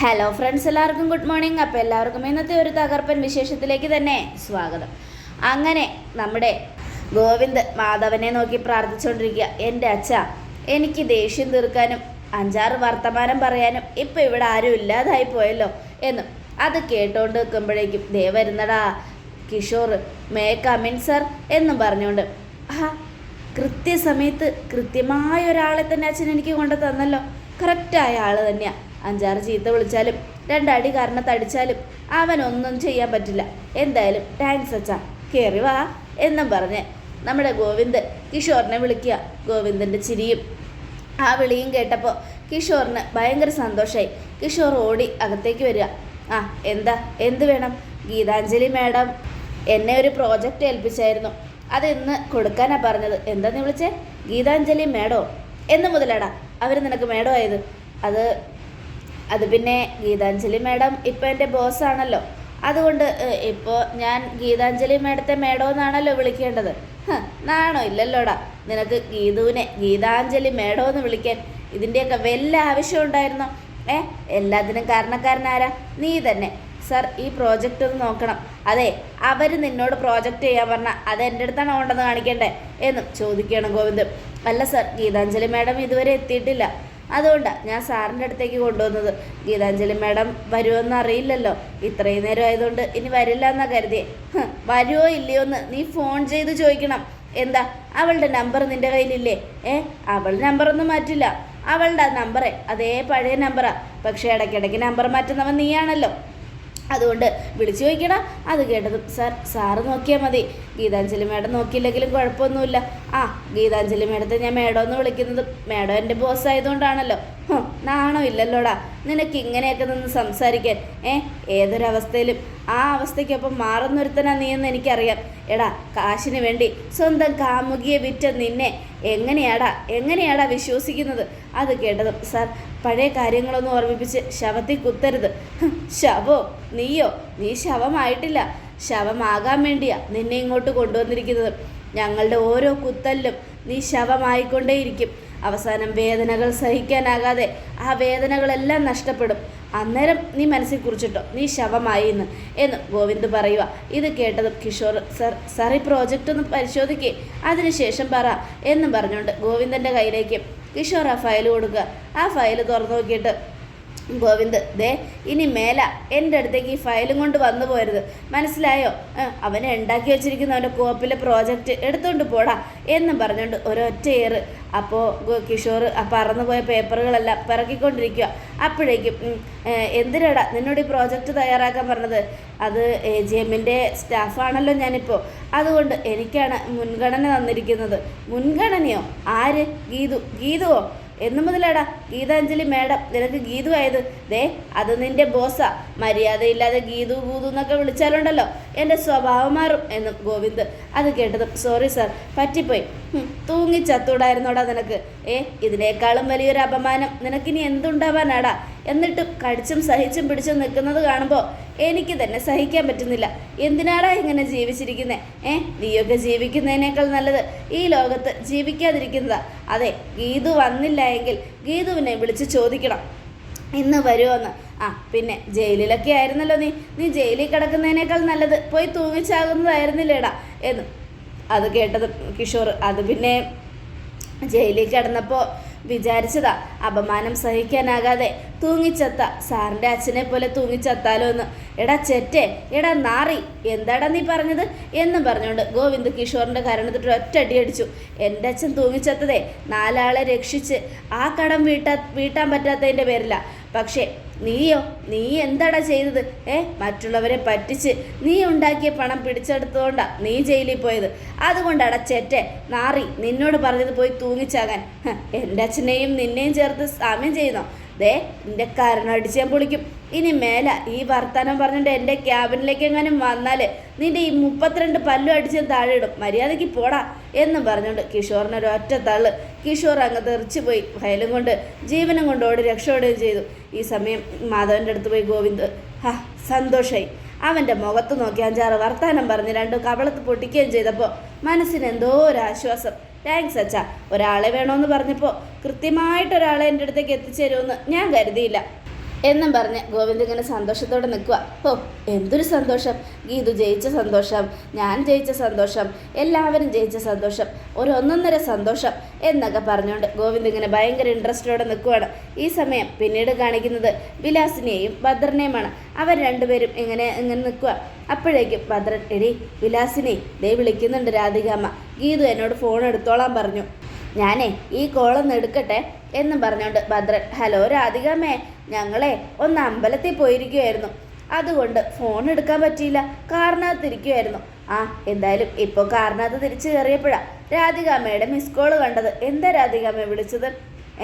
Hello friends എല്ലാവർക്കും good morning അപ്പോൾ എല്ലാവർക്കും ഇന്നത്തെ ഒരു തകർപ്പൻ വിശേഷത്തിലേക്ക് തന്നെ സ്വാഗതം. അങ്ങനെ നമ്മുടെ ഗോവിന്ദ് മാധവനെ നോക്കി പ്രാർത്ഥിച്ചുകൊണ്ടിരിക്കുക. എന്റെ അച്ഛ എനിക്ക് ദേഷ്യം തീർക്കാനും അഞ്ചാറ് വർത്തമാനം പറയാനും ഇപ്പം ഇവിടെ ആരും ഇല്ലാതായി പോയല്ലോ എന്നും അത് കേട്ടോണ്ട് നിൽക്കുമ്പോഴേക്കും ദേ വരുന്നടാ Kishore may come in sir എന്നും പറഞ്ഞുകൊണ്ട് ആ കൃത്യസമയത്ത് കൃത്യമായ ഒരാളെ തന്നെ അച്ഛൻ എനിക്ക് കൊണ്ടു തന്നല്ലോ. കറക്റ്റായ ആൾ തന്നെയാണ് അഞ്ചാറ് ചീത്ത വിളിച്ചാലും രണ്ടടി കാരണത്തടിച്ചാലും അവനൊന്നും ചെയ്യാൻ പറ്റില്ല. എന്തായാലും താങ്ക്സ് അച്ഛാ. കയറി വാ എന്നും പറഞ്ഞ് നമ്മുടെ ഗോവിന്ദ് കിഷോറിനെ വിളിക്കുക. ഗോവിന്ദന്റെ ചിരിയും ആ വിളിയും കേട്ടപ്പോൾ കിഷോറിന് ഭയങ്കര സന്തോഷമായി കിഷോർ ഓടി അകത്തേക്ക് വരിക. ആ എന്താ? എന്ത് വേണം? ഗീതാഞ്ജലി മാഡം എന്നെ ഒരു പ്രോജക്റ്റ് ഏൽപ്പിച്ചായിരുന്നു. അത് ഇന്ന് കൊടുക്കാനാ പറഞ്ഞത്. എന്താ നീ വിളിച്ചേ? ഗീതാഞ്ജലി മേഡോ? എന്ന് മുതലടാ. അവർ നിനക്ക് മേഡോ ആയത്? അത് അത് പിന്നെ ഗീതാഞ്ജലി മാഡം ഇപ്പോൾ എന്റെ ബോസാണല്ലോ അതുകൊണ്ട് ഇപ്പോൾ ഞാൻ ഗീതാഞ്ജലി മാഡത്തെ മേഡം എന്നാണല്ലോ വിളിക്കേണ്ടത് നാണോ ഇല്ലല്ലോടാ. നിനക്ക് ഗീതുവിനെ ഗീതാഞ്ജലി മേഡം എന്ന് വിളിക്കാൻ ഇതിന്റെയൊക്കെ വല്ല ആവശ്യം ഉണ്ടായിരുന്നോ? ഏ എല്ലാത്തിനും കാരണക്കാരനാരാ? നീ തന്നെ. സർ ഈ പ്രോജക്റ്റ് ഒന്ന് നോക്കണം. അതെ അവർ നിന്നോട് പ്രോജക്റ്റ് ചെയ്യാൻ പറഞ്ഞാൽ അത് എന്റെ അടുത്താണ് കൊണ്ടെന്ന് കാണിക്കണ്ടേ? എന്നും ചോദിക്കുകയാണ് ഗോവിന്ദ് അല്ല സർ ഗീതാഞ്ജലി മാഡം ഇതുവരെ എത്തിയിട്ടില്ല. അതുകൊണ്ടാണ് ഞാൻ സാറിന്റെ അടുത്തേക്ക് കൊണ്ടുവന്നത്. ഗീതാഞ്ജലി മാഡം വരുമെന്ന് അറിയില്ലല്ലോ. ഇത്രയും നേരം ആയതുകൊണ്ട് ഇനി വരില്ല എന്നാ കരുതിയേ. ഹ്, വരുമോ ഇല്ലയോ എന്ന് നീ ഫോൺ ചെയ്ത് ചോദിക്കണം. എന്താ അവളുടെ നമ്പർ നിന്റെ കയ്യിലില്ലേ? ഏ അവൾ നമ്പറൊന്നും മാറ്റില്ല. അവളുടെ നമ്പറേ അതേ പഴയ നമ്പറാ. പക്ഷേ ഇടയ്ക്കിടയ്ക്ക് നമ്പർ മാറ്റുന്നവൻ നീയാണല്ലോ. അതുകൊണ്ട് വിളിച്ചു ചോദിക്കണം അത് കേട്ടതും സാർ സാറ് നോക്കിയാൽ മതി. ഗീതാഞ്ജലി മേഡം നോക്കിയില്ലെങ്കിലും കുഴപ്പമൊന്നുമില്ല. ആ ഗീതാഞ്ജലി മേഡത്തെ ഞാൻ മേഡം എന്ന് വിളിക്കുന്നത് മേഡം എന്റെ ബോസ് ആയതുകൊണ്ടാണല്ലോ. നാണോ ഇല്ലല്ലോടാ. നിനക്ക് ഇങ്ങനെയൊക്കെ നിന്ന് സംസാരിക്കാൻ ഏ? ഏതൊരവസ്ഥയിലും. ആ അവസ്ഥയ്ക്കൊപ്പം മാറുന്നൊരുത്തനാ നീയെന്ന് എനിക്കറിയാം. എടാ കാശിന് വേണ്ടി സ്വന്തം കാമുകിയെ വിറ്റ നിന്നെ എങ്ങനെയാടാ എങ്ങനെയാടാ വിശ്വസിക്കുന്നത്? അത് കേട്ടതും സാർ പഴയ കാര്യങ്ങളൊന്നും ഓർമ്മിപ്പിച്ച് ശവത്തിൽ കുത്തരുത്. ശവോ? നീയോ? നീ ശവമായിട്ടില്ല. ശവമാകാൻ വേണ്ടിയാ നിന്നെ ഇങ്ങോട്ട് കൊണ്ടുവന്നിരിക്കുന്നത്. ഞങ്ങളുടെ ഓരോ കുത്തലിലും നീ ശവമായിക്കൊണ്ടേയിരിക്കും. അവസാനം വേദനകൾ സഹിക്കാനാകാതെ ആ വേദനകളെല്ലാം നഷ്ടപ്പെടും. അന്നേരം നീ മനസ്സിൽ കുറിച്ചിട്ടോ നീ ശവമായി എന്ന് എന്ന് ഗോവിന്ദ് പറയുക. ഇത് കേട്ടതും കിഷോർ സർ സർ ഈ പ്രോജക്റ്റ് ഒന്ന് പരിശോധിക്കേ അതിനുശേഷം പറ എന്നും പറഞ്ഞുകൊണ്ട് ഗോവിന്ദന്റെ കയ്യിലേക്ക് കിഷോർ ആ ഫയൽ കൊടുക്കുക. ആ ഫയൽ തുറന്നു നോക്കിയിട്ട് ഗോവിന്ദ് ദേ ഇനി മേല എന്റെ അടുത്തേക്ക് ഈ ഫയലും കൊണ്ട് വന്നു പോരുത്. മനസ്സിലായോ? അവനെ ഉണ്ടാക്കി വെച്ചിരിക്കുന്ന അവന്റെ കോപ്പിലെ പ്രോജക്റ്റ് എടുത്തുകൊണ്ട് പോടാ എന്ന് പറഞ്ഞുകൊണ്ട് ഒരൊറ്റ ഏറ്. അപ്പോൾ കിഷോർ പറന്നുപോയ പേപ്പറുകളെല്ലാം പിറക്കിക്കൊണ്ടിരിക്കുക അപ്പോഴേക്കും എന്തിനാടാ നിന്നോട് ഈ പ്രോജക്റ്റ് തയ്യാറാക്കാൻ പറഞ്ഞത്? അത് എ ജി എമ്മിന്റെ സ്റ്റാഫാണല്ലോ ഞാനിപ്പോൾ അതുകൊണ്ട് എനിക്കാണ് മുൻഗണന തന്നിരിക്കുന്നത്. മുൻഗണനയോ? ആര്? ഗീതു. ഗീതുവോ? എന്നു മുതലാടാ ഗീതാഞ്ജലി മേഡം നിനക്ക് ഗീതു ആയത്? ദേ അത് നിന്റെ ബോസാ. മര്യാദയില്ലാതെ ഗീതു ഗൂതു എന്നൊക്കെ വിളിച്ചാലുണ്ടല്ലോ. എന്റെ സ്വഭാവം മാറും എന്നും ഗോവിന്ദ് അത് കേട്ടതും. സോറി സാർ പറ്റിപ്പോയി. തൂങ്ങി ചത്തൂടായിരുന്നോടാ നിനക്ക്. ഏ ഇതിനേക്കാളും വലിയൊരു അപമാനം നിനക്കിനി എന്തുണ്ടാവാനാടാ? എന്നിട്ടും കടിച്ചും സഹിച്ചും പിടിച്ചും നിൽക്കുന്നത് കാണുമ്പോൾ എനിക്ക് തന്നെ സഹിക്കാൻ പറ്റുന്നില്ല. എന്തിനാടാ ഇങ്ങനെ ജീവിച്ചിരിക്കുന്നേ? ഏ നീയൊക്കെ ജീവിക്കുന്നതിനേക്കാൾ നല്ലത് ഈ ലോകത്ത് ജീവിക്കാതിരിക്കുന്നതാ. അതെ ഗീതു വന്നില്ല എങ്കിൽ ഗീതുവിനെ വിളിച്ച് ചോദിക്കണം. ഇന്ന് വരുമെന്ന് ആ പിന്നെ ജയിലിലൊക്കെ ആയിരുന്നല്ലോ നീ. നീ ജയിലിൽ കിടക്കുന്നതിനേക്കാൾ നല്ലത്. പോയി തൂങ്ങിച്ചാകുന്നതായിരുന്നില്ലേടാ എന്ന്. അത് കേട്ടത് കിഷോർ. അത് പിന്നെ ജയിലിൽ കിടന്നപ്പോൾ വിചാരിച്ചതാ. അപമാനം സഹിക്കാനാകാതെ തൂങ്ങിച്ചത്ത. സാറിന്റെ അച്ഛനെ പോലെ തൂങ്ങിച്ചത്താലോ എന്ന്. എടാ ചെറ്റെ എടാ നാറി എന്താടാ നീ പറഞ്ഞത്? എന്നും പറഞ്ഞുകൊണ്ട് ഗോവിന്ദ് കിഷോറിന്റെ കരണത്തിട്ട് ഒറ്റടി അടിച്ചു എന്റെ അച്ഛൻ തൂങ്ങിച്ചത്തതേ നാലാളെ രക്ഷിച്ച് ആ കടം വീട്ടാ വീട്ടാൻ പറ്റാത്തതിന്റെ പേരില. പക്ഷേ നീയോ നീ എന്താടാ ചെയ്തത്? ഏ മറ്റുള്ളവരെ പറ്റിച്ച് നീ ഉണ്ടാക്കിയ പണം പിടിച്ചെടുത്തുകൊണ്ടാ നീ ജയിലിൽ പോയത്. അതുകൊണ്ടാടാ ചെറ്റെ നാറി നിന്നോട് പറഞ്ഞത് പോയി തൂങ്ങിച്ചാകാൻ. എന്റെ അച്ഛനെയും നിന്നെയും ചേർത്ത് സാമ്യം ചെയ്യുന്നോ? ദേ നിന്റെ കാരണം അടിച്ച് ഞാൻ പൊളിക്കും. ഇനി മേല ഈ വർത്തമാനം പറഞ്ഞിട്ട് എന്റെ ക്യാബിനിലേക്ക് എങ്ങനെ വന്നാൽ നിന്റെ ഈ മുപ്പത്തിരണ്ട് പല്ലു അടിച്ച് താഴെ ഇടും. മര്യാദയ്ക്ക് പോടാ. എന്നും പറഞ്ഞുകൊണ്ട് കിഷോറിന് ഒറ്റ തള്ള്. കിഷോർ അങ്ങ് തെറിച്ചു പോയി. ഫയലും കൊണ്ട് ജീവനും കൊണ്ട് ഓടി രക്ഷപ്പെടുകയും ചെയ്തു. ഈ സമയം മാധവന്റെ അടുത്ത് പോയി ഗോവിന്ദ്. ഹാ സന്തോഷമായി അവന്റെ മുഖത്ത് നോക്കി അഞ്ചാറ് വർത്താനം പറഞ്ഞ് രണ്ടു കവളത്ത് പൊട്ടിക്കുകയും ചെയ്തപ്പോൾ മനസ്സിന് എന്തോ ഒരു ആശ്വാസം. താങ്ക്സ് അച്ഛാ. ഒരാളെ വേണമെന്ന് പറഞ്ഞപ്പോൾ കൃത്യമായിട്ട് ഒരാളെ എന്റെ അടുത്തേക്ക് എത്തിച്ചേരുമെന്ന് ഞാൻ കരുതിയില്ല. എന്നും പറഞ്ഞ് ഗോവിന്ദ് ഇങ്ങനെ സന്തോഷത്തോടെ നിൽക്കുക ഓ എന്തൊരു സന്തോഷം. ഗീതു ജയിച്ച സന്തോഷം ഞാൻ ജയിച്ച സന്തോഷം എല്ലാവരും ജയിച്ച സന്തോഷം ഒരു ഒന്നൊന്നര സന്തോഷം എന്നൊക്കെ പറഞ്ഞുകൊണ്ട് ഗോവിന്ദ് ഇങ്ങനെ ഭയങ്കര ഇൻട്രസ്റ്റോടെ നിൽക്കുകയാണ് ഈ സമയം പിന്നീട് കാണിക്കുന്നത് വിലാസിനെയും ഭദ്രനെയുമാണ്. അവർ രണ്ടുപേരും ഇങ്ങനെ ഇങ്ങനെ നിൽക്കുക അപ്പോഴേക്കും ഭദ്രൻ എടി വിലാസിനെ ദേ വിളിക്കുന്നുണ്ട് രാധികാമ്മ ഗീതു എന്നോട് ഫോൺ എടുത്തോളാൻ പറഞ്ഞു. ഞാനേ ഈ കോളൊന്ന് എടുക്കട്ടെ? എന്നും പറഞ്ഞുകൊണ്ട് ഭദ്രൻ ഹലോ രാധികാമ്മേ ഞങ്ങളെ ഒന്ന് അമ്പലത്തിൽ പോയിരിക്കുമായിരുന്നു അതുകൊണ്ട് ഫോൺ എടുക്കാൻ പറ്റിയില്ല. കാറിനകത്ത് ഇരിക്കുമായിരുന്നു ആ എന്തായാലും ഇപ്പോൾ കാറിനകത്ത് തിരിച്ചു കയറിയപ്പോഴാണ് രാധികാമ്മയുടെ മിസ് കോൾ കണ്ടത്. എന്താ രാധികാമ്മ വിളിച്ചത്?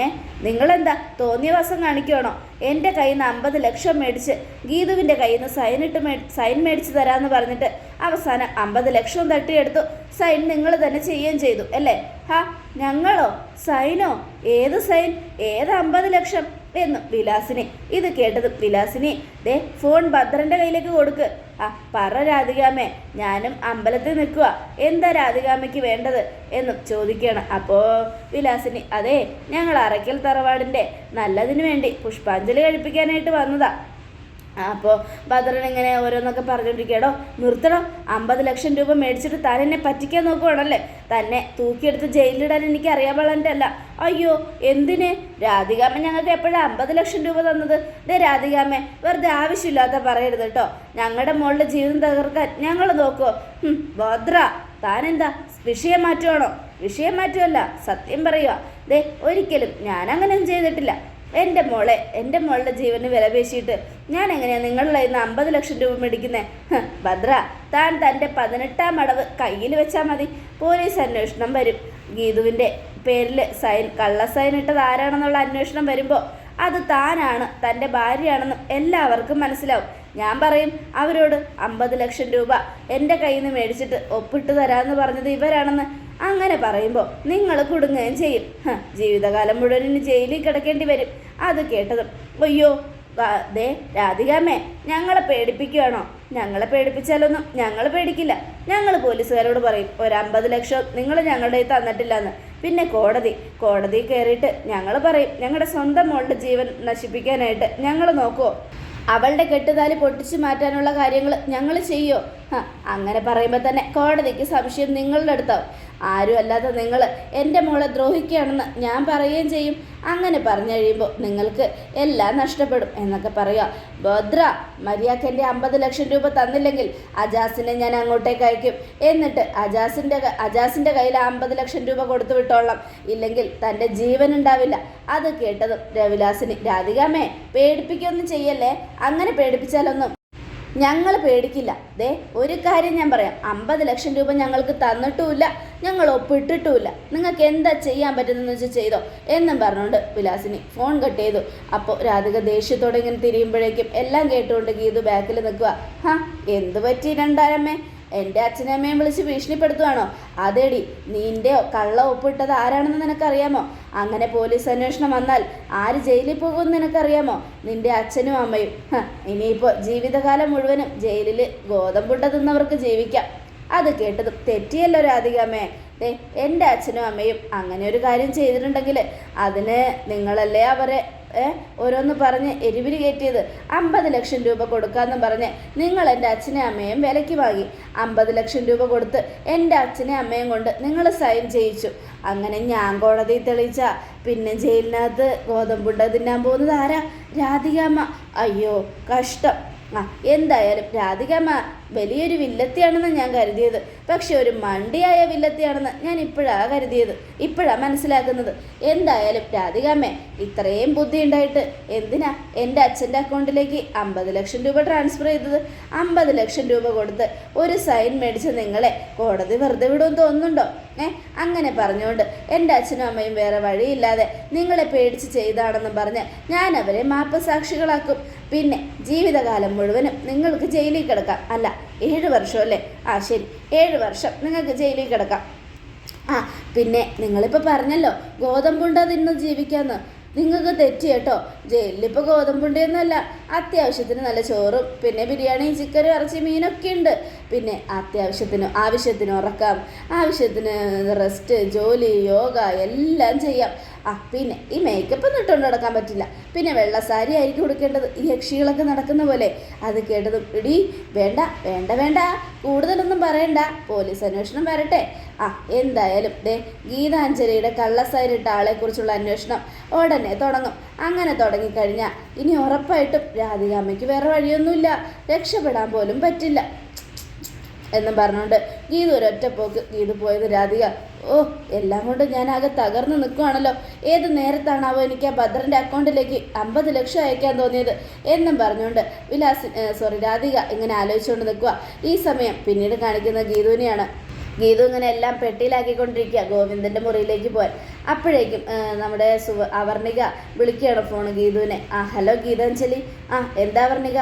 ഏ നിങ്ങളെന്താ തോന്നിയ വസം കാണിക്കുവാണോ? എന്റെ കയ്യിൽ നിന്ന് അമ്പത് ലക്ഷം മേടിച്ച് ഗീതുവിന്റെ കയ്യിൽ നിന്ന് സൈൻ ഇട്ട് മേ സൈൻ മേടിച്ച് തരാമെന്ന് പറഞ്ഞിട്ട് അവസാനം അമ്പത് ലക്ഷം തട്ടിയെടുത്തു. സൈൻ നിങ്ങൾ തന്നെ ചെയ്യുകയും ചെയ്തു അല്ലേ? ഹാ ഞങ്ങളോ? സൈനോ ഏത് സൈൻ ഏത് അമ്പത് ലക്ഷം? എന്ന് വിലാസിനി. ഇത് കേട്ടത് വിലാസിനി. ദേ ഫോൺ ഭദ്രന്റെ കയ്യിലേക്ക് കൊടുക്ക്. ആ പറ രാധികാമേ ഞാനും അമ്പലത്തിൽ നിൽക്കുക എന്താ രാധികാമയ്ക്ക് വേണ്ടത് എന്നും ചോദിക്കുകയാണ്. അപ്പോൾ വിലാസിനി അതെ ഞങ്ങൾ അറയ്ക്കൽ തറവാടിന്റെ നല്ലതിനു വേണ്ടി പുഷ്പാഞ്ജലി കഴിപ്പിക്കാനായിട്ട് വന്നതാ. അപ്പോൾ ഭദ്രൻ ഇങ്ങനെ ഓരോന്നൊക്കെ പറഞ്ഞുകൊണ്ടിരിക്കടോ നിർത്തണം? അമ്പത് ലക്ഷം രൂപ മേടിച്ചിട്ട് താൻ എന്നെ പറ്റിക്കാൻ നോക്കുവാണല്ലേ? തന്നെ തൂക്കിയെടുത്ത് ജയിലിലിടാൻ എനിക്ക് അറിയാൻ അയ്യോ എന്തിന്? രാധികാമ്മ ഞങ്ങൾക്ക് എപ്പോഴാണ് അമ്പത് ലക്ഷം രൂപ തന്നത്? ദേ രാധികാമ്മ വെറുതെ ആവശ്യമില്ലാത്ത പറയരുത് കേട്ടോ. ഞങ്ങളുടെ മോളുടെ ജീവിതം തകർക്കാൻ ഞങ്ങൾ നോക്കുമോ ഭദ്ര താനെന്താ വിഷയം മാറ്റുവാണോ? വിഷയം മാറ്റുമല്ല സത്യം പറയുക ദേ ഒരിക്കലും ഞാൻ അങ്ങനെയൊന്നും ചെയ്തിട്ടില്ല. എന്റെ മോളെ എന്റെ മോളുടെ ജീവന് വില പേശിയിട്ട് ഞാൻ എങ്ങനെയാണ് നിങ്ങളുടെ ഇന്ന് അമ്പത് ലക്ഷം രൂപ മേടിക്കുന്നത് ഭദ്ര താൻ തന്റെ പതിനെട്ടാം അടവ് കയ്യിൽ വെച്ചാൽ മതി. പോലീസ് അന്വേഷണം വരും. ഗീതുവിന്റെ പേരിൽ സൈൻ കള്ള സൈൻ ഇട്ടത് ആരാണെന്നുള്ള അന്വേഷണം വരുമ്പോൾ അത് താനാണ് തന്റെ ഭാര്യയാണെന്നും എല്ലാവർക്കും മനസ്സിലാവും. ഞാൻ പറയും അവരോട് അമ്പത് ലക്ഷം രൂപ എന്റെ കയ്യിൽ നിന്ന് മേടിച്ചിട്ട് ഒപ്പിട്ട് തരാമെന്ന് പറഞ്ഞത് ഇവരാണെന്ന് അങ്ങനെ പറയുമ്പോൾ നിങ്ങൾ കുടുങ്ങുകയും ചെയ്യും. ജീവിതകാലം മുഴുവൻ ഇനി ജയിലിൽ കിടക്കേണ്ടി വരും. അത് കേട്ടതും അയ്യോ ദേ രാധികാമ്മേ ഞങ്ങളെ പേടിപ്പിക്കുകയാണോ? ഞങ്ങളെ പേടിപ്പിച്ചാലൊന്നും ഞങ്ങൾ പേടിക്കില്ല. ഞങ്ങൾ പോലീസുകാരോട് പറയും ഒരു അമ്പത് ലക്ഷം നിങ്ങൾ ഞങ്ങളുടെ കയ്യിൽ തന്നിട്ടില്ലെന്ന്. പിന്നെ കോടതി കോടതി കയറിയിട്ട് ഞങ്ങൾ പറയും ഞങ്ങളുടെ സ്വന്തം മോളുടെ ജീവൻ നശിപ്പിക്കാനായിട്ട് ഞങ്ങൾ നോക്കുമോ അവളുടെ കെട്ടുതാലി പൊട്ടിച്ചു മാറ്റാനുള്ള കാര്യങ്ങൾ ഞങ്ങൾ ചെയ്യോ? അങ്ങനെ പറയുമ്പോൾ തന്നെ കോടതിക്ക് സംശയം നിങ്ങളുടെ അടുത്താവും. ആരും അല്ലാതെ നിങ്ങൾ എന്റെ മോളെ ദ്രോഹിക്കുകയാണെന്ന് ഞാൻ പറയുകയും ചെയ്യും. അങ്ങനെ പറഞ്ഞു കഴിയുമ്പോൾ നിങ്ങൾക്ക് എല്ലാം നഷ്ടപ്പെടും എന്നൊക്കെ പറയുക. ഭദ്ര മര്യാദയ്ക്ക് എന്റെ അമ്പത് ലക്ഷം രൂപ തന്നില്ലെങ്കിൽ അജാസിനെ ഞാൻ അങ്ങോട്ടേക്ക് അയക്കും. എന്നിട്ട് അജാസിന്റെ അജാസിന്റെ കയ്യിൽ അമ്പത് ലക്ഷം രൂപ കൊടുത്തു വിട്ടോളാം. ഇല്ലെങ്കിൽ തന്റെ ജീവൻ ഉണ്ടാവില്ല. അത് കേട്ടതും രവിലാസിന് രാധികാമേ പേടിപ്പിക്കൊന്നും ചെയ്യല്ലേ? അങ്ങനെ പേടിപ്പിച്ചാലൊന്നും ഞങ്ങൾ പേടിക്കില്ല. ദേ ഒരു കാര്യം ഞാൻ പറയാം. അമ്പത് ലക്ഷം രൂപ ഞങ്ങൾക്ക് തന്നിട്ടുമില്ല. ഞങ്ങൾ ഒപ്പിട്ടിട്ടുമില്ല. നിങ്ങൾക്ക് എന്താ ചെയ്യാൻ പറ്റുന്നതെന്ന് വെച്ചാൽ ചെയ്തോ. എന്നും പറഞ്ഞുകൊണ്ട് വിലാസിനി ഫോൺ കട്ട് ചെയ്തു. അപ്പോൾ രാധിക ദേഷ്യത്തോടെ ഇങ്ങനെ തിരിയുമ്പോഴേക്കും എല്ലാം കേട്ടുകൊണ്ട് ഗീതു ബാക്കിൽ നിൽക്കുക ഹാ എന്ത് പറ്റി രണ്ടാരമ്മേ? എന്റെ അച്ഛനും അമ്മയും വിളിച്ച് ഭീഷണിപ്പെടുത്തുവാണോ? അതേടി നിന്റെ കള്ള ഒപ്പിട്ടത് ആരാണെന്ന് നിനക്കറിയാമോ? അങ്ങനെ പോലീസ് അന്വേഷണം വന്നാൽ ആര് ജയിലിൽ പോകുമെന്ന് നിനക്കറിയാമോ? നിന്റെ അച്ഛനും അമ്മയും. ഇനിയിപ്പോൾ ജീവിതകാലം മുഴുവനും ജയിലിൽ ഗോതമ്പുട്ട തിന്നവർക്ക് ജീവിക്കാം. അത് കേട്ടത് തെറ്റിയല്ലോ രാധികാമ്മേ ദേ എന്റെ അച്ഛനും അമ്മയും അങ്ങനെ ഒരു കാര്യം ചെയ്തിട്ടുണ്ടെങ്കിൽ അതിന് നിങ്ങളല്ലേ അവരെ ഓരോന്ന് പറഞ്ഞ് എരിവിരി കയറ്റിയത് അമ്പത് ലക്ഷം രൂപ കൊടുക്കാമെന്ന് പറഞ്ഞ് നിങ്ങൾ എന്റെ അച്ഛനെയും അമ്മയും വിലയ്ക്ക് വാങ്ങി. അമ്പത് ലക്ഷം രൂപ കൊടുത്ത് എന്റെ അച്ഛനെയും അമ്മയും കൊണ്ട് നിങ്ങൾ സൈൻ ചെയ്യിച്ചു അങ്ങനെ ഞാൻ കോടതിയിൽ തെളിയിച്ച പിന്നെ ജയിലിനകത്ത് ഗോതമ്പുണ്ട തിന്നാൻ പോകുന്നത് ആരാ? രാധികാമ്മ അയ്യോ കഷ്ടം. ആ എന്തായാലും രാധികമ്മ വലിയൊരു വില്ലത്തിയാണെന്ന് ഞാൻ കരുതിയത്. പക്ഷെ ഒരു മണ്ടിയായ വില്ലത്തിയാണെന്ന് ഞാൻ ഇപ്പോഴാണ് കരുതിയത്. ഇപ്പോഴാണ് മനസ്സിലാക്കുന്നത്. എന്തായാലും രാധികാമ്മേ ഇത്രയും ബുദ്ധി ഉണ്ടായിട്ട് എന്തിനാ എന്റെ അച്ഛന്റെ അക്കൗണ്ടിലേക്ക് അമ്പത് ലക്ഷം രൂപ ട്രാൻസ്ഫർ ചെയ്തത്? അമ്പത് ലക്ഷം രൂപ കൊടുത്ത് ഒരു സൈൻ മേടിച്ച് നിങ്ങളെ കോടതി വെറുതെ വിടുമെന്ന് തോന്നുന്നുണ്ടോ? ഏ? അങ്ങനെ പറഞ്ഞുകൊണ്ട് എന്റെ അച്ഛനും അമ്മയും വേറെ വഴിയില്ലാതെ നിങ്ങളെ പേടിച്ച് ചെയ്താണെന്ന് പറഞ്ഞ് ഞാൻ അവരെ മാപ്പ് സാക്ഷികളാക്കും പിന്നെ ജീവിതകാലം മുഴുവനും നിങ്ങൾക്ക് ജയിലിൽ കിടക്കാം. അല്ല ഏഴ് വർഷം അല്ലേ ആ ശരി. ഏഴ് വർഷം നിങ്ങൾക്ക് ജയിലിൽ കിടക്കാം. ആ പിന്നെ നിങ്ങളിപ്പോൾ പറഞ്ഞല്ലോ ഗോതമ്പുണ്ട തിന്ന് ജീവിക്കാമെന്ന് നിങ്ങൾക്ക് തെറ്റി കേട്ടോ. ജയിലിലിപ്പോൾ ഗോതമ്പുണ്ടയൊന്നുമല്ല അത്യാവശ്യത്തിന് നല്ല ചോറും പിന്നെ ബിരിയാണി ചിക്കനും ഇറച്ചി മീനൊക്കെ ഉണ്ട്. പിന്നെ അത്യാവശ്യത്തിന് ആവശ്യത്തിന് ഉറക്കാം ആവശ്യത്തിന് റെസ്റ്റ് ജോലി യോഗ എല്ലാം ചെയ്യാം. ആ പിന്നെ ഈ മേക്കപ്പ് ഒന്നും ഇട്ടുകൊണ്ട് നടക്കാൻ പറ്റില്ല. പിന്നെ വെള്ള സാരി ആയിരിക്കും കൊടുക്കേണ്ടത് ഈ യക്ഷികളൊക്കെ നടക്കുന്ന പോലെ. അത് കേട്ടതും ഇടി വേണ്ട വേണ്ട വേണ്ട. കൂടുതലൊന്നും പറയണ്ട. പോലീസ് അന്വേഷണം വരട്ടെ. ആ എന്തായാലും ദേ ഗീതാഞ്ജലിയുടെ കള്ളസാരി ഇട്ട ആളെക്കുറിച്ചുള്ള അന്വേഷണം ഉടനെ തുടങ്ങും. അങ്ങനെ തുടങ്ങിക്കഴിഞ്ഞാൽ ഇനി ഉറപ്പായിട്ടും രാധികാമ്മയ്ക്ക് വേറെ വഴിയൊന്നുമില്ല. രക്ഷപ്പെടാൻ പോലും പറ്റില്ല. എന്നും പറഞ്ഞുകൊണ്ട് ഗീതു ഒരൊറ്റ പോക്ക് ഗീതു പോയത് രാധിക. ഓ എല്ലാം കൊണ്ട് ഞാൻ ആകെ തകർന്നു നിൽക്കുവാണല്ലോ ഏത് നേരത്താണാവോ എനിക്ക് ആ ഭദ്രന്റെ അക്കൗണ്ടിലേക്ക് അമ്പത് ലക്ഷം അയക്കാൻ തോന്നിയത് എന്നും പറഞ്ഞുകൊണ്ട് വിലാസ് സോറി രാധിക ഇങ്ങനെ ആലോചിച്ചുകൊണ്ട് നിൽക്കുക ഈ സമയം പിന്നീട് കാണിക്കുന്ന ഗീതുവിനെയാണ് ഗീതു ഇങ്ങനെ എല്ലാം പെട്ടിയിലാക്കിക്കൊണ്ടിരിക്കുക ഗോവിന്ദന്റെ മുറിയിലേക്ക് പോകാൻ അപ്പോഴേക്കും നമ്മുടെ സുവ അവർണിക വിളിക്കുകയാണ് ഫോൺ ഗീതുവിനെ. ആ ഹലോ ഗീതാഞ്ജലി. ആ എന്താ വർണിക?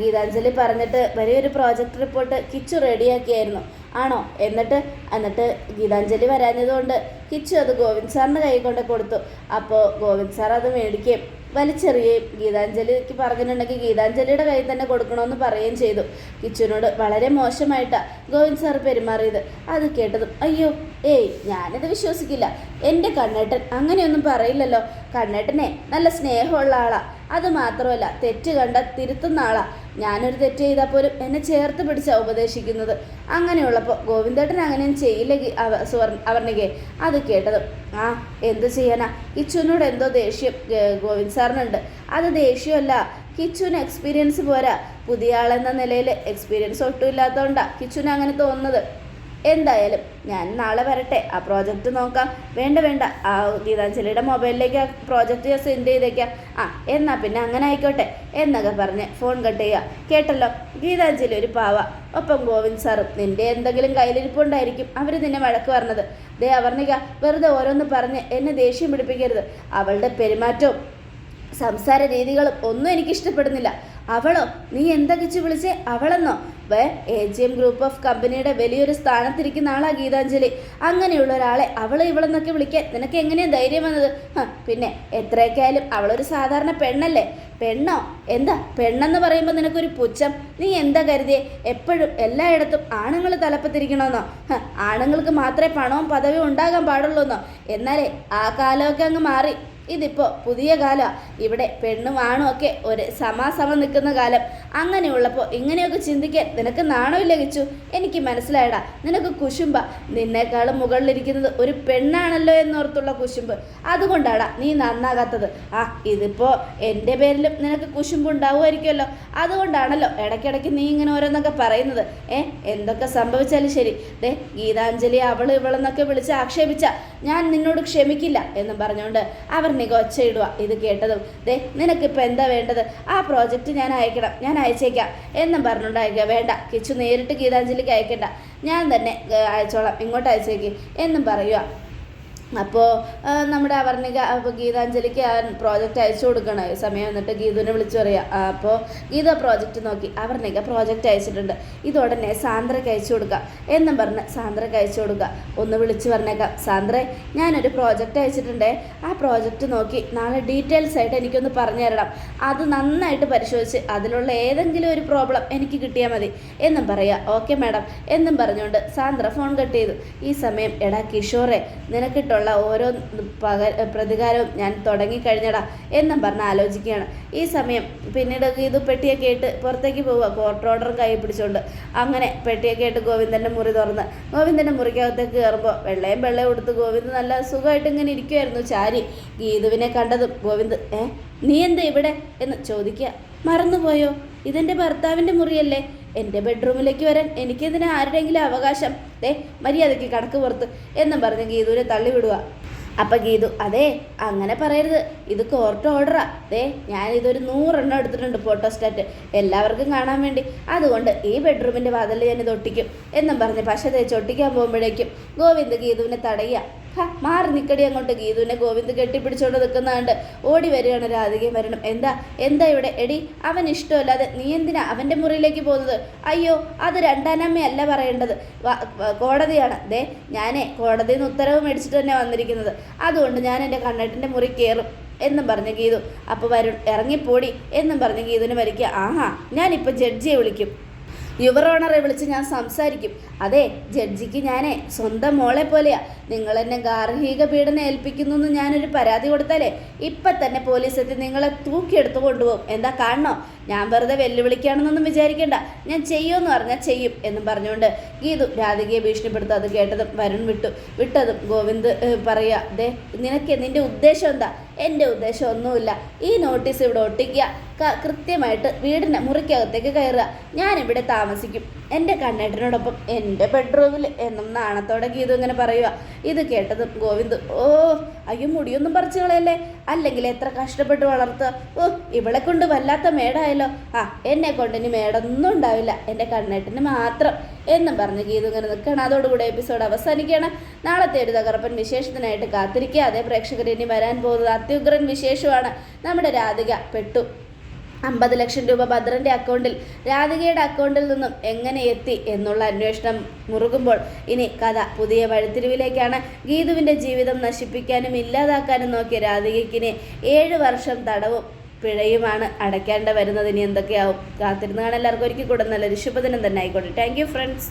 ഗീതാഞ്ജലി പറഞ്ഞിട്ട് വലിയൊരു പ്രോജക്റ്റ് റിപ്പോർട്ട് കിച്ചു റെഡിയാക്കിയായിരുന്നു ആണോ? എന്നിട്ട് എന്നിട്ട് ഗീതാഞ്ജലി വരാഞ്ഞതുകൊണ്ട് കിച്ചു അത് ഗോവിന്ദ് സാറിന്റെ കൈ കൊണ്ട് കൊടുത്തു. അപ്പോൾ ഗോവിന്ദ് സാർ അത് മേടിക്കുകയും വലിച്ചെറിയുകയും ഗീതാഞ്ജലിക്ക് പറഞ്ഞിട്ടുണ്ടെങ്കിൽ ഗീതാഞ്ജലിയുടെ കയ്യിൽ തന്നെ കൊടുക്കണമെന്ന് പറയുകയും ചെയ്തു. കിച്ചുവിനോട് വളരെ മോശമായിട്ടാണ് ഗോവിന്ദ് സാർ പെരുമാറിയത്. അത് കേട്ടതും അയ്യോ ഏയ് ഞാനിത് വിശ്വസിക്കില്ല. എന്റെ കണ്ണേട്ടൻ അങ്ങനെയൊന്നും പറയില്ലല്ലോ. കണ്ണേട്ടനെ നല്ല സ്നേഹമുള്ള ആളാണ് അത് മാത്രമല്ല തെറ്റ് കണ്ട തിരുത്തുന്ന ആളാ. ഞാനൊരു തെറ്റ് ചെയ്താൽ പോലും എന്നെ ചേർത്ത് പിടിച്ചാ ഉപദേശിക്കുന്നത്. അങ്ങനെയുള്ളപ്പോൾ ഗോവിന്ദേട്ടൻ അങ്ങനെയും ചെയ്യില്ല അവ- അവർണികെ അത് കേട്ടത് ആ എന്ത് ചെയ്യാനാ? കിച്ചുവിനോട് എന്തോ ദേഷ്യം ഗോവിന്ദ് സാറിനുണ്ട്. അത് ദേഷ്യമല്ല. കിച്ചുവിന് എക്സ്പീരിയൻസ് പോരാ. പുതിയ ആളെന്ന നിലയിൽ എക്സ്പീരിയൻസ് ഒട്ടും ഇല്ലാത്തതുകൊണ്ടാണ് കിച്ചുവിന് അങ്ങനെ തോന്നുന്നത്. എന്തായാലും ഞാൻ നാളെ വരട്ടെ. ആ പ്രോജക്റ്റ് നോക്കാം. വേണ്ട വേണ്ട. ആ ഗീതാഞ്ജലിയുടെ മൊബൈലിലേക്ക് ആ പ്രോജക്റ്റ് ഞാൻ സെൻഡ് ചെയ്തേക്കാം. ആ എന്നാൽ പിന്നെ അങ്ങനെ ആയിക്കോട്ടെ. എന്നൊക്കെ പറഞ്ഞ് ഫോൺ കട്ട് ചെയ്യുക. കേട്ടല്ലോ? ഗീതാഞ്ജലി ഒരു പാവ. ഒപ്പം ഗോവിന്ദ് സാറും നിന്റെ എന്തെങ്കിലും കയ്യിലിരിപ്പുണ്ടായിരിക്കും. അവർ നിന്നെ വഴക്ക് പറഞ്ഞത്. ദേ അവർണിക വെറുതെ ഓരോന്ന് പറഞ്ഞ് എന്നെ ദേഷ്യം പിടിപ്പിക്കരുത്. അവളുടെ പെരുമാറ്റവും സംസാര രീതികളും ഒന്നും എനിക്ക് ഇഷ്ടപ്പെടുന്നില്ല അവളോ? നീ എന്തൊക്കെ വിളിച്ചേ? അവളെന്നോ? A G M group of കമ്പനിയുടെ വലിയൊരു സ്ഥാനത്തിരിക്കുന്ന ആളാ ഗീതാഞ്ജലി. അങ്ങനെയുള്ള ഒരാളെ അവളെ ഇവളെന്നൊക്കെ വിളിക്കാൻ നിനക്ക് എങ്ങനെയാ ധൈര്യം വന്നത്? പിന്നെ എത്രയൊക്കെ ആയാലും അവളൊരു സാധാരണ പെണ്ണല്ലേ? പെണ്ണോ? എന്താ? പെണ്ണെന്ന് പറയുമ്പോൾ നിനക്കൊരു പുച്ഛം? നീ എന്താ കരുതിയേ? എപ്പോഴും എല്ലായിടത്തും ആണുങ്ങൾ തലപ്പത്തിരിക്കണമെന്നോ? ആണുങ്ങൾക്ക് മാത്രമേ പണവും പദവിയും ഉണ്ടാകാൻ പാടുള്ളൂ എന്നോ എന്നാലേ ആ കാലമൊക്കെ അങ്ങ് മാറി. ഇതിപ്പോൾ പുതിയ കാലമാണ് ഇവിടെ പെണ്ണും ആണും ഒക്കെ ഒരു സമാസമം നിൽക്കുന്ന കാലം. അങ്ങനെയുള്ളപ്പോൾ ഇങ്ങനെയൊക്കെ ചിന്തിക്കാൻ നിനക്ക് നാണമില്ല കിച്ചു. എനിക്ക് മനസ്സിലായടാ നിനക്ക് കുശുമ്പ. നിന്നേക്കാളും മുകളിലിരിക്കുന്നത് ഒരു പെണ്ണാണല്ലോ എന്നോർത്തുള്ള കുശുമ്പ്. അതുകൊണ്ടാടാ നീ നന്നാകാത്തത്. ആ ഇതിപ്പോൾ എന്റെ പേരിലും നിനക്ക് കുശുമ്പ് ഉണ്ടാവുമായിരിക്കുമല്ലോ അതുകൊണ്ടാണല്ലോ ഇടയ്ക്കിടയ്ക്ക് നീ ഇങ്ങനെ ഓരോന്നൊക്കെ പറയുന്നത്. ഏ എന്തൊക്കെ സംഭവിച്ചാലും ശരി. ദേ ഗീതാഞ്ജലി അവൾ ഇവളെന്നൊക്കെ വിളിച്ച് ആക്ഷേപിച്ച ഞാൻ നിന്നോട് ക്ഷമിക്കില്ല എന്ന് പറഞ്ഞുകൊണ്ട് അവർ നികൊച്ചയിടുക ഇത് കേട്ടതും ദേ നിനക്കിപ്പോൾ എന്താ വേണ്ടത്? ആ പ്രോജക്റ്റ് ഞാൻ അയക്കണം ഞാൻ അയച്ചേക്കാം എന്നും പറഞ്ഞുകൊണ്ട് വേണ്ട കിച്ചു നേരിട്ട് ഗീതാഞ്ജലിക്ക് അയക്കണ്ട. ഞാൻ തന്നെ അയച്ചോളാം ഇങ്ങോട്ട് അയച്ചേക്ക് എന്നും പറയുക അപ്പോൾ നമ്മുടെ അവർണിക ഗീതാഞ്ജലിക്ക് ആ പ്രോജക്റ്റ് അയച്ചു കൊടുക്കണം. സമയം എന്നിട്ട് ഗീതുവിനെ വിളിച്ചു പറയുക അപ്പോൾ ഗീത പ്രോജക്റ്റ് നോക്കി. അവർണിക പ്രോജക്റ്റ് അയച്ചിട്ടുണ്ട്. ഇതോടനെ സാന്ദ്രയ്ക്ക് അയച്ചു കൊടുക്കാം. എന്നും പറഞ്ഞ് സാന്ദ്രയ്ക്ക് അയച്ചു കൊടുക്കുക ഒന്ന് വിളിച്ചു പറഞ്ഞേക്കാം. സാന്ദ്രേ ഞാനൊരു പ്രോജക്റ്റ് അയച്ചിട്ടുണ്ടേ. ആ പ്രോജക്റ്റ് നോക്കി നാളെ ഡീറ്റെയിൽസ് ആയിട്ട് എനിക്കൊന്ന് പറഞ്ഞു തരണം. അത് നന്നായിട്ട് പരിശോധിച്ച് അതിലുള്ള ഏതെങ്കിലും ഒരു പ്രോബ്ലം എനിക്ക് കിട്ടിയാൽ മതി. എന്നും പറയുക ഓക്കെ മാഡം എന്നും പറഞ്ഞുകൊണ്ട് സാന്ദ്ര ഫോൺ കട്ട് ചെയ്തു. ഈ സമയം എടാ കിഷോറെ നിനക്കിട്ടുള്ള ഓരോ പക പ്രതികാരവും ഞാൻ തുടങ്ങിക്കഴിഞ്ഞടാ എന്നും പറഞ്ഞ് ആലോചിക്കുകയാണ്. ഈ സമയം പിന്നീട് ഇത് പെട്ടിയൊക്കെ ഇട്ട് പുറത്തേക്ക് പോവുക. കോർട്ട് ഓർഡർ കൈ പിടിച്ചുകൊണ്ട് അങ്ങനെ പെട്ടിയൊക്കെ ഇട്ട് ഗോവിന്ദന്റെ മുറി തുറന്ന് ഗോവിന്ദന്റെ മുറിക്കകത്തേക്ക് കയറുമ്പോൾ വെള്ളയും വെള്ളയും കൊടുത്ത് ഗോവിന്ദ് നല്ല സുഖമായിട്ട് ഇങ്ങനെ ഇരിക്കുമായിരുന്നു ചാരി ഗീതുവിനെ കണ്ടതും ഗോവിന്ദ് ഏ നീ എന്താ ഇവിടെ? എന്ന് ചോദിക്കുക. മറന്നുപോയോ? ഇതെന്റെ ഭർത്താവിന്റെ മുറിയല്ലേ? എന്റെ ബെഡ്റൂമിലേക്ക് വരാൻ എനിക്കെതിന് ആരുടെയെങ്കിലും അവകാശം? ദേ മര്യാദയ്ക്ക് കടക്ക് പുറത്ത്. എന്നും പറഞ്ഞ് ഗീതുവിനെ തള്ളിവിടുക. അപ്പം ഗീതു അതെ അങ്ങനെ പറയരുത്. ഇത് കോർട്ട് ഓർഡറാ ദേ ഞാൻ ഇതൊരു നൂറെണ്ണം എടുത്തിട്ടുണ്ട് ഫോട്ടോസ്റ്റാറ്റ് എല്ലാവർക്കും കാണാൻ വേണ്ടി. അതുകൊണ്ട് ഈ ബെഡ്റൂമിന്റെ വാതിൽ ഞാൻ ഇത് ഒട്ടിക്കും എന്നും പറഞ്ഞ് പശ തേച്ച് ഒട്ടിക്കാൻ പോകുമ്പോഴേക്കും ഗോവിന്ദ് ഗീതുവിനെ തടയുക. മാറി നിക്കടി അങ്ങോട്ട്. ഗീതുവിനെ ഗോവിന്ദ് കെട്ടിപ്പിടിച്ചുകൊണ്ട് നിൽക്കുന്നതാണ്ട് ഓടി വരികയാണ് രാധികയും വരണം. എന്താ എന്താ ഇവിടെ? എടി അവൻ ഇഷ്ടമല്ലാതെ നീ എന്തിനാ അവന്റെ മുറിയിലേക്ക് പോകുന്നത്? അയ്യോ അത് രണ്ടാനമ്മയല്ല പറയേണ്ടത്. കോടതിയാണ്. ദേ ഞാനേ കോടതിയിൽ നിന്ന് ഉത്തരവ് മേടിച്ചിട്ട് തന്നെ വന്നിരിക്കുന്നത്. അതുകൊണ്ട് ഞാൻ എന്റെ കണ്ണേട്ടിന്റെ മുറി കയറും എന്നും പറഞ്ഞ് ഗീതു. അപ്പോൾ വരുൺ ഇറങ്ങിപ്പോടി എന്നും പറഞ്ഞ് ഗീതുവിന് വരയ്ക്കുക ആഹാ ഞാനിപ്പോൾ ജഡ്ജിയെ വിളിക്കും. യുവർ ഓണറെ വിളിച്ച് ഞാൻ സംസാരിക്കും. അതെ ജഡ്ജിക്ക് ഞാനേ സ്വന്തം മോളെ പോലെയാ. നിങ്ങൾ എന്നെ ഗാർഹിക പീഡനം ഏൽപ്പിക്കുന്നു എന്ന് ഞാനൊരു പരാതി കൊടുത്താലേ ഇപ്പം തന്നെ പോലീസ് എത്തി നിങ്ങളെ തൂക്കിയെടുത്ത് കൊണ്ടുപോകും. എന്താ കാണണോ? ഞാൻ വെറുതെ വെല്ലുവിളിക്കുകയാണെന്നൊന്നും വിചാരിക്കേണ്ട. ഞാൻ ചെയ്യുമെന്ന് പറഞ്ഞാൽ ചെയ്യും എന്നും പറഞ്ഞുകൊണ്ട് ഗീതു രാധികയെ ഭീഷണിപ്പെടുത്തും. അത് കേട്ടതും വരുൺ വിട്ടു. വിട്ടതും ഗോവിന്ദ് പറയുക പറയാ ദേ നിനക്ക് നിന്റെ ഉദ്ദേശം എന്താ? എന്റെ ഉദ്ദേശം ഒന്നുമില്ല. ഈ നോട്ടീസ് ഇവിടെ ഒട്ടിക്കുക. കൃത്യമായിട്ട് വീടിന് മുറിക്കകത്തേക്ക് കയറുക. ഞാനിവിടെ താമസിക്കും. എന്റെ കണ്ണേട്ടനോടൊപ്പം എന്റെ ബെഡ്റൂമിൽ എന്നും നാണത്തോടെ ഗീതു ഇങ്ങനെ പറയുക ഇത് കേട്ടത് ഗോവിന്ദ് ഓ അയ്യോ മുടിയൊന്നും പറിച്ചു കളയല്ലേ? അല്ലെങ്കിൽ എത്ര കഷ്ടപ്പെട്ട് വളർത്തുക ഓ ഇവളെ കൊണ്ട് വല്ലാത്ത മേടായല്ലോ. ആ എന്നെ കൊണ്ട് ഇനി മേടൊന്നും ഉണ്ടാവില്ല. എന്റെ കണ്ണേട്ടന് മാത്രം എന്നും പറഞ്ഞ് ഗീതു ഇങ്ങനെ നിൽക്കണം അതോടുകൂടെ എപ്പിസോഡ് അവസാനിക്കുകയാണ്. നാളത്തെ ഒരു തകർപ്പൻ വിശേഷത്തിനായിട്ട് കാത്തിരിക്കുക. അതേ പ്രേക്ഷകർ ഇനി വരാൻ പോകുന്നത് അത്യുഗ്രൻ വിശേഷമാണ്. നമ്മുടെ രാധിക പെട്ടു. അമ്പത് ലക്ഷം രൂപ ഭദ്രന്റെ അക്കൗണ്ടിൽ രാധികയുടെ അക്കൗണ്ടിൽ നിന്നും എങ്ങനെ എത്തി എന്നുള്ള അന്വേഷണം മുറുകുമ്പോൾ ഇനി കഥ പുതിയ വഴിത്തിരിവിലേക്കാണ്. ഗീതുവിന്റെ ജീവിതം നശിപ്പിക്കാനും ഇല്ലാതാക്കാനും നോക്കിയ രാധികയ്ക്കിനെ ഏഴ് വർഷം തടവും പിഴയുമാണ് അടയ്ക്കേണ്ട വരുന്നത്. ഇനി എന്തൊക്കെയാവും? കാത്തിരുന്ന് എല്ലാവർക്കും ഒരിക്കൽ കൂടെ നല്ലൊരു ശുഭദിനം തന്നെ ആയിക്കോട്ടെ. Thank you friends